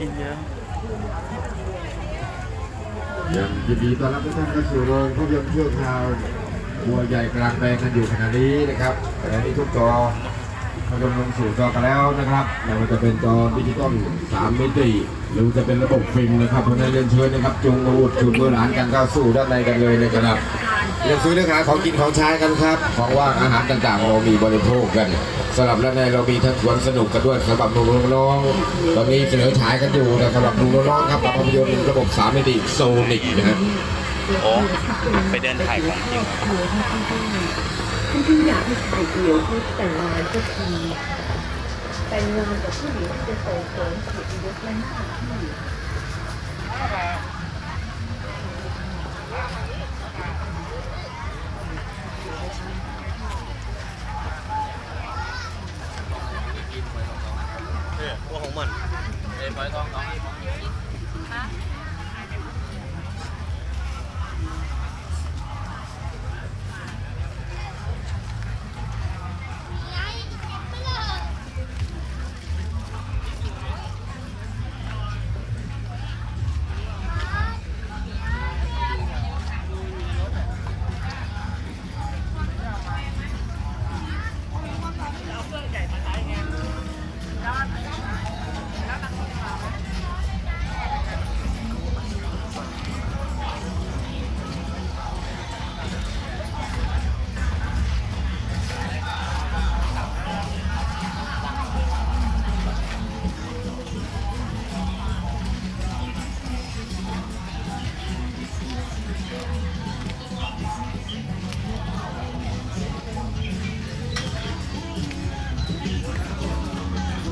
กินเยอะยังยินดีต้อนรับทุกท่านเข้าสู่โรงภาพยนตร์ชั่วคราวบัวใหญ่กลางแปลงกันอยู่ขณะนี้นะครับขณะนี้ทุกจอเขากำลังสู่จอกันแล้วนะครับไม่ว่าจะเป็นจอดิจิตอล3มิติหรือจะเป็นระบบฟิล์มนะครับเพราะนั้นเรียนเชิญนะครับจุงอาวุธจูงมือหลานกันเข้าสู่ด้านในกันเลยนะครับ เรียนซื้อเนื้อหาของกินของใช้กันครับ ของว่างอาหารต่างๆ เรามีบริโภคกันสำหรับด้านในเรามีทั้งสวนสนุกกันด้วยสำหรับหนุ่มๆน้องๆตอนนี้เสนอฉายกันอยู่นะสำหรับหนุ่มๆน้องๆครับกับภาพยนตร์ระบบ3มิติโซนิกนะฮะโอ้ไปเดินถ่ายของจริงที่ที่อยากให้ชายเดียวที่แต่งงานก็คือแต่งงานกับผู้หญิงที่จะส่งเสริมเกียรติยศและหน้าที่ 白糖两